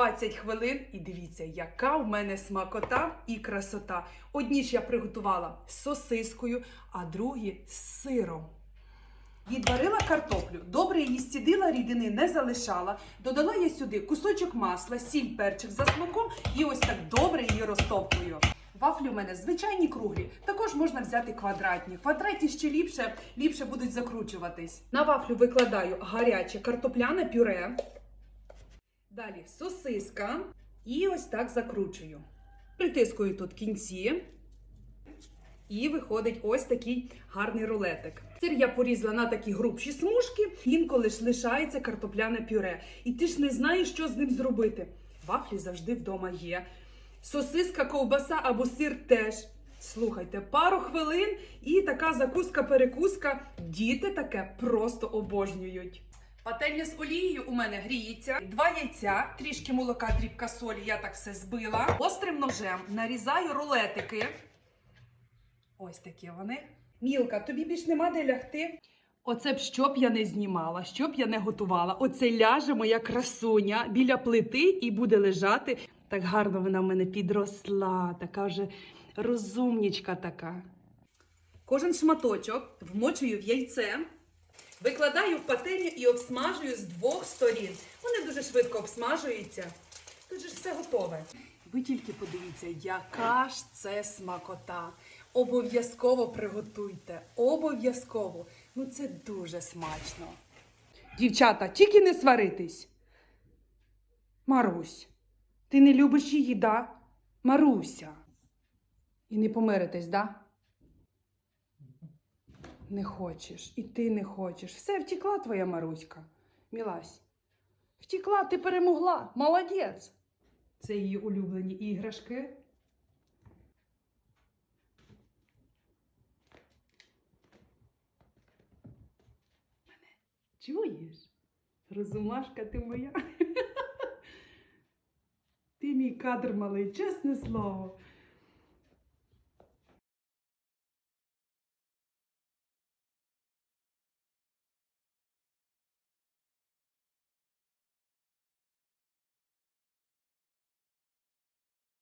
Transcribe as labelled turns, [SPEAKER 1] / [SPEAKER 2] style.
[SPEAKER 1] 20 хвилин і дивіться, яка в мене смакота і красота. Одні ж я приготувала з сосискою, а другі з сиром. Відварила картоплю, добре її стідила, рідини не залишала. Додала я сюди кусочок масла, сіль, перчик за смаком і ось так добре її розтовкую. Вафлі у мене звичайні круглі. Також можна взяти квадратні. Квадратні ще ліпше, ліпше будуть закручуватись. На вафлю викладаю гаряче картопляне пюре. Далі сосиска. І ось так закручую. Притискую тут кінці. І виходить ось такий гарний рулетик. Сир я порізала на такі грубші смужки, інколи ж лишається картопляне пюре. І ти ж не знаєш, що з ним зробити. Вафлі завжди вдома є. Сосиска, ковбаса або сир теж. Слухайте, пару хвилин і така закуска-перекуска. Діти таке просто обожнюють. Пательня з олією у мене гріється. Два яйця, трішки молока, дрібка солі. Я так все збила. Острим ножем нарізаю рулетики. Ось такі вони. Мілка, тобі більш нема де лягти. Оце б що б я не знімала, що б я не готувала. Оце ляже моя красуня біля плити і буде лежати. Так гарно вона в мене підросла, така вже розумнічка така. Кожен шматочок вмочую в яйце, викладаю в пательню і обсмажую з двох сторін. Вони дуже швидко обсмажуються. Тут же ж все готове. Ви тільки подивіться, яка ж це смакота. Обов'язково приготуйте. Обов'язково. Ну це дуже смачно. Дівчата, тільки не сваритись. Марусь, ти не любиш її, да? Маруся. І не помиритесь, да? Не хочеш, і ти не хочеш. Все, втекла твоя Маруська. Мілась. Втекла, ти перемогла. Молодець. Це її улюблені іграшки. Мене чуєш? Розумашка ти моя. Ти мій кадр малий, чесне слово.